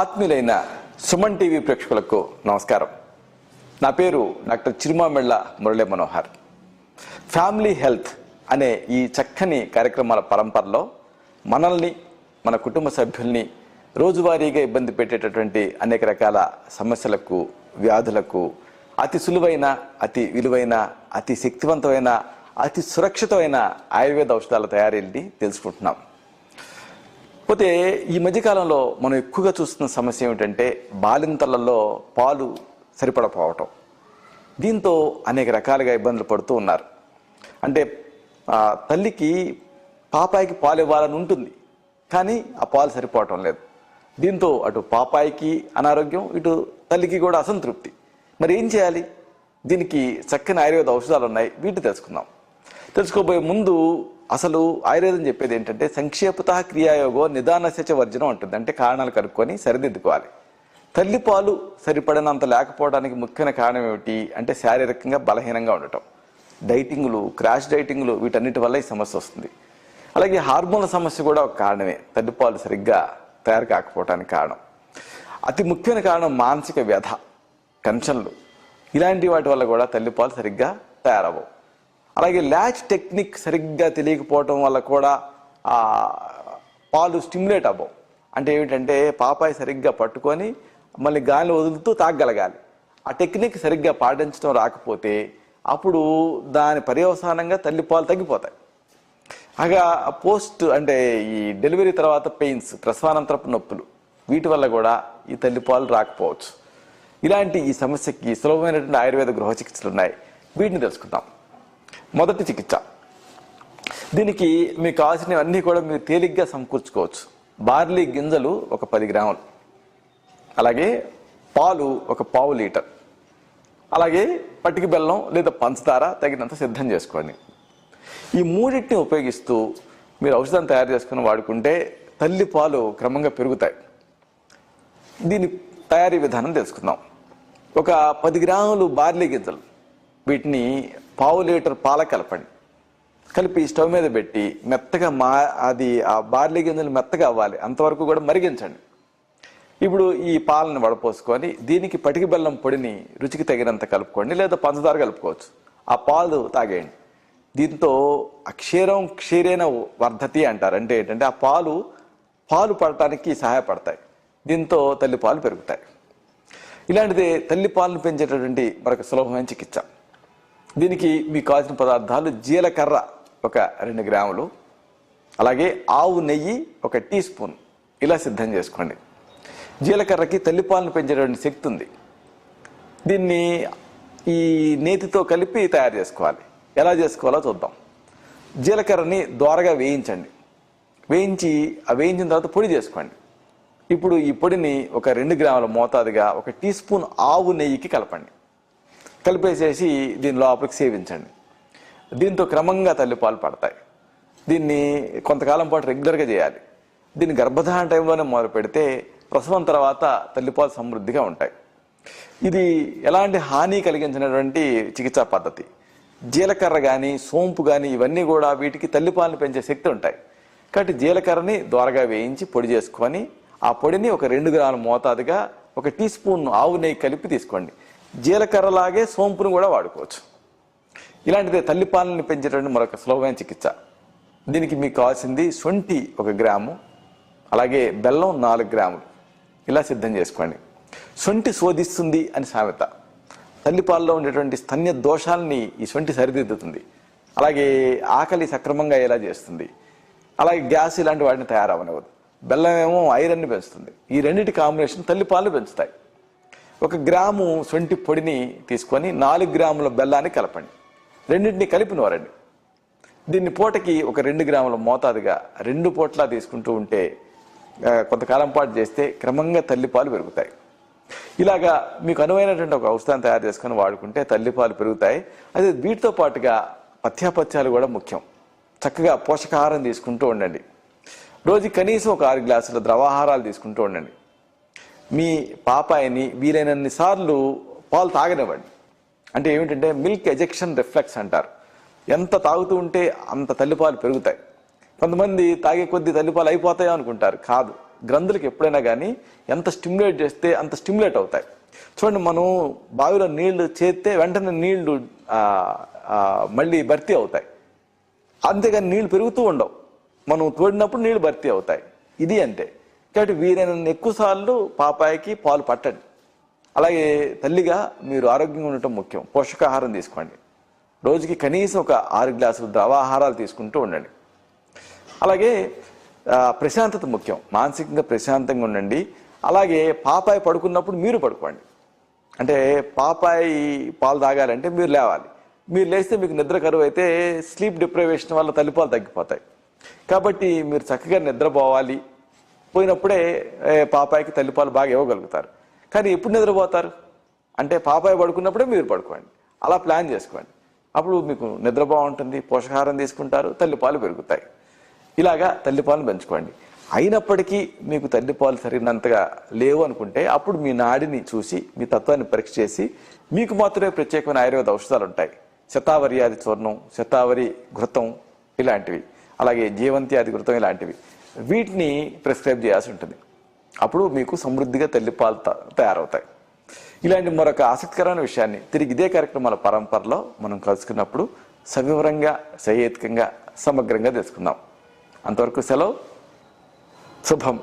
ఆత్మీయులైన Suman TV ప్రేక్షకులకు నమస్కారం. నా పేరు doctor Chirumamilla Murali Manohar. Family health అనే ఈ చక్కని కార్యక్రమాల పరంపరలో మనల్ని మన కుటుంబ సభ్యుల్ని రోజువారీగా ఇబ్బంది పెట్టేటటువంటి అనేక రకాల సమస్యలకు వ్యాధులకు అతి సులువైన అతి విలువైన అతి శక్తివంతమైన అతి సురక్షితమైన ఆయుర్వేద ఔషధాల తయారీని తెలుసుకుంటున్నాం. పోతే ఈ మధ్యకాలంలో మనం ఎక్కువగా చూస్తున్న సమస్య ఏమిటంటే బాలింతలలో పాలు సరిపడపోవటం దీంతో అనేక రకాలుగా ఇబ్బందులు పడుతూ ఉన్నారు. అంటే తల్లికి పాపాయికి పాలు ఇవ్వాలని ఉంటుంది కానీ ఆ పాలు సరిపోవటం లేదు. దీంతో అటు పాపాయికి అనారోగ్యం ఇటు తల్లికి కూడా అసంతృప్తి. మరి ఏం చేయాలి? దీనికి చక్కని ఆయుర్వేద ఔషధాలు ఉన్నాయి వీటిని తెలుసుకుందాం. తెలుసుకోబోయే ముందు అసలు ఆయుర్వేదం చెప్పేది ఏంటంటే సంక్షేపత క్రియాయోగో నిదానశచ వర్జనం ఉంటుంది అంటే కారణాలు కనుక్కొని సరిదిద్దుకోవాలి. తల్లిపాలు సరిపడినంత లేకపోవడానికి ముఖ్యమైన కారణం ఏమిటి? అంటే శారీరకంగా బలహీనంగా ఉండటం. డైటింగ్లు క్రాష్ డైటింగ్లు వీటన్నిటి వల్ల ఈ సమస్య వస్తుంది. అలాగే హార్మోన్ల సమస్య కూడా ఒక కారణమే. తల్లిపాలు సరిగ్గా తయారు కాకపోవడానికి కారణం. అతి ముఖ్యమైన కారణం మానసిక వ్యధ టెన్షన్లు. ఇలాంటి వాటి వల్ల కూడా తల్లిపాలు సరిగ్గా తయారవ్వవు. అలాగే ల్యాచ్ టెక్నిక్ సరిగ్గా తెలియకపోవటం వల్ల కూడా ఆ పాలు స్టిమ్యులేట్ అవ్వవు. అంటే ఏమిటంటే పాపాయి సరిగ్గా పట్టుకొని మళ్ళీ గాలి వదులుతూ తాగగలగాలి. ఆ టెక్నిక్ సరిగ్గా పాటించడం రాకపోతే అప్పుడు దాని పర్యవసానంగా తల్లిపాలు తగ్గిపోతాయి. అగా పోస్ట్ అంటే ఈ డెలివరీ తర్వాత పెయిన్స్ ప్రసవానంతరపు నొప్పులు వీటి వల్ల కూడా ఈ తల్లిపాలు రాకపోవచ్చు. ఇలాంటి ఈ సమస్యకి సులభమైనటువంటి ఆయుర్వేద గృహ చికిత్సలు ఉన్నాయి వీటిని తెలుసుకుందాం. మొదటి చికిత్స. దీనికి మీకు కావాల్సినవన్నీ కూడా మీరు తేలిగ్గా సమకూర్చుకోవచ్చు. బార్లీ గింజలు ఒక పది గ్రాములు. అలాగే పాలు ఒక పావు లీటర్. అలాగే పట్టిక బెల్లం లేదా పంచదార తగినంత సిద్ధం చేసుకోండి. ఈ మూడింటిని ఉపయోగిస్తూ మీరు ఔషధం తయారు చేసుకుని వాడుకుంటే తల్లి పాలు క్రమంగా పెరుగుతాయి. దీని తయారీ విధానం తెలుసుకుందాం. ఒక పది గ్రాములు బార్లీ గింజలు. వీటిని పావు లీటర్ పాల కలపండి. కలిపి స్టవ్ మీద పెట్టి మెత్తగా మా అది ఆ బార్లీ గింజలు మెత్తగా అవ్వాలి. అంతవరకు కూడా మరిగించండి. ఇప్పుడు ఈ పాలను వడపోసుకొని దీనికి పటికి బెల్లం పొడిని రుచికి తగినంత కలుపుకోండి లేదా పంచదార కలుపుకోవచ్చు. ఆ పాలు తాగేయండి. దీంతో అక్షీరం క్షీరైన వర్ధతి అంటారు. అంటే ఏంటంటే ఆ పాలు పాలు పడటానికి సహాయపడతాయి. దీంతో తల్లి పాలు పెరుగుతాయి. ఇలాంటిదే తల్లి పాలను పెంచేటటువంటి మరొక సులభమైన చికిత్స. దీనికి మీకు కావాల్సిన పదార్థాలు జీలకర్ర ఒక రెండు గ్రాములు అలాగే ఆవు నెయ్యి ఒక టీ స్పూన్. ఇలా సిద్ధం చేసుకోండి. జీలకర్రకి తల్లిపాలను పెంచేటువంటి శక్తి ఉంది. దీన్ని ఈ నేతితో కలిపి తయారు చేసుకోవాలి. ఎలా చేసుకోవాలో చూద్దాం. జీలకర్రని దోరగా వేయించండి. వేయించి ఆ వేయించిన తర్వాత పొడి చేసుకోండి. ఇప్పుడు ఈ పొడిని ఒక రెండు గ్రాముల మోతాదుగా ఒక టీ స్పూన్ ఆవు నెయ్యికి కలపండి. కలిపేసేసి దీని లోపలికి సేవించండి. దీంతో క్రమంగా తల్లిపాలు పడతాయి. దీన్ని కొంతకాలం పాటు రెగ్యులర్గా చేయాలి. దీన్ని గర్భధారణ టైంలోనే మొదలు పెడితే ప్రసవం తర్వాత తల్లిపాలు సమృద్ధిగా ఉంటాయి. ఇది ఎలాంటి హాని కలిగించినటువంటి చికిత్సా పద్ధతి? జీలకర్ర కానీ సోంపు కానీ ఇవన్నీ కూడా వీటికి తల్లిపాలను పెంచే శక్తి ఉంటాయి. కాబట్టి జీలకర్రని దోరగా వేయించి పొడి చేసుకొని ఆ పొడిని ఒక రెండు గ్రాముల మోతాదుగా ఒక టీ స్పూన్ ఆవు నెయ్యి కలిపి తీసుకోండి. జీలకర్రలాగే సోంపును కూడా వాడుకోవచ్చు. ఇలాంటిదే తల్లిపాలని పెంచేటువంటి మరొక సులభమైన చికిత్స. దీనికి మీకు కావాల్సింది శొంఠి ఒక గ్రాము అలాగే బెల్లం నాలుగు గ్రాములు. ఇలా సిద్ధం చేసుకోండి. శొంఠి శోధిస్తుంది అని సామెత. తల్లిపాలలో ఉండేటువంటి స్తన్య దోషాలని ఈ శొంఠి సరిదిద్దుతుంది. అలాగే ఆకలి సక్రమంగా ఎలా చేస్తుంది? అలాగే గ్యాస్ ఇలాంటి వాటిని తయారవనివ్వదు బెల్లం ఏమో ఐరన్ని పెంచుతుంది. ఈ రెండింటి కాంబినేషన్ తల్లిపాలు పెంచుతాయి. ఒక గ్రాము శొంఠి పొడిని తీసుకొని నాలుగు గ్రాముల బెల్లాన్ని కలపండి. రెండింటిని కలిపి నూరండి. దీన్ని పూటకి ఒక రెండు గ్రాముల మోతాదుగా రెండు పూటలా తీసుకుంటూ ఉంటే కొంతకాలం పాటు చేస్తే క్రమంగా తల్లిపాలు పెరుగుతాయి. ఇలాగా మీకు అనువైనటువంటి ఒక ఔషధాన్ని తయారు చేసుకొని వాడుకుంటే తల్లిపాలు పెరుగుతాయి. అదే వీటితో పాటుగా పథ్యాపత్యాలు కూడా ముఖ్యం. చక్కగా పోషకాహారం తీసుకుంటూ ఉండండి. రోజు కనీసం ఒక ఆరు గ్లాసుల ద్రవాహారాలు తీసుకుంటూ ఉండండి. మీ పాపాయిని వీలైనన్ని సార్లు పాలు తాగనివ్వండి. అంటే ఏమిటంటే మిల్క్ ఎజెక్షన్ రిఫ్లెక్స్ అంటారు. ఎంత తాగుతూ ఉంటే అంత తల్లిపాలు పెరుగుతాయి. కొంతమంది తాగే కొద్దీ తల్లిపాలు అయిపోతాయో అనుకుంటారు. కాదు. గ్రంథులకు ఎప్పుడైనా కానీ ఎంత స్టిమ్యులేట్ చేస్తే అంత స్టిమ్యులేట్ అవుతాయి. చూడండి మనం బావిలో నీళ్ళు చేస్తే వెంటనే నీళ్ళు మళ్ళీ భర్తీ అవుతాయి. అంతేగాని నీళ్ళు పెరుగుతూ ఉండవు. మనం తోడినప్పుడు నీళ్ళు భర్తీ అవుతాయి. ఇది అంతే కాబట్టి వీరైన ఎక్కువసార్లు పాపాయికి పాలు పట్టండి. అలాగే తల్లిగా మీరు ఆరోగ్యంగా ఉండటం ముఖ్యం. పోషకాహారం తీసుకోండి. రోజుకి కనీసం ఒక ఆరు గ్లాసులు ద్రవాహారాలు తీసుకుంటూ ఉండండి. అలాగే ప్రశాంతత ముఖ్యం. మానసికంగా ప్రశాంతంగా ఉండండి. అలాగే పాపాయి పడుకున్నప్పుడు మీరు పడుకోండి. అంటే పాపాయి పాలు తాగాలంటే మీరు లేవాలి. మీరు లేస్తే మీకు నిద్ర కరువు అయితే స్లీప్ డిప్రైవేషన్ వల్ల తల్లిపాలు తగ్గిపోతాయి. కాబట్టి మీరు చక్కగా నిద్రపోవాలి. పోయినప్పుడే పాపాయికి తల్లిపాలు బాగా ఇవ్వగలుగుతారు. కానీ ఎప్పుడు నిద్రపోతారు? అంటే పాపాయి పడుకున్నప్పుడే మీరు పడుకోండి. అలా ప్లాన్ చేసుకోండి. అప్పుడు మీకు నిద్ర బాగుంటుంది పోషకాహారం తీసుకుంటారు తల్లిపాలు పెరుగుతాయి. ఇలాగా తల్లిపాలను పెంచుకోండి. అయినప్పటికీ మీకు తల్లిపాలు సరిగినంతగా లేవు అనుకుంటే అప్పుడు మీ నాడిని చూసి మీ తత్వాన్ని పరీక్ష చేసి మీకు మాత్రమే ప్రత్యేకమైన ఆయుర్వేద ఔషధాలు ఉంటాయి. శతావరి ఆది చూర్ణం శతావరి ఘృతం ఇలాంటివి. అలాగే జీవంతి ఆది ఘృతం ఇలాంటివి. వీటిని ప్రిస్క్రైబ్ చేయాల్సి ఉంటుంది. అప్పుడు మీకు సమృద్ధిగా తల్లిపాలు తయారవుతాయి. ఇలాంటి మరొక ఆసక్తికరమైన విషయాన్ని తిరిగి ఇదే కార్యక్రమాల పరంపరలో మనం కలుసుకున్నప్పుడు సవివరంగా సహేతుకంగా సమగ్రంగా తెలుసుకుందాం. అంతవరకు సెలవు. శుభం.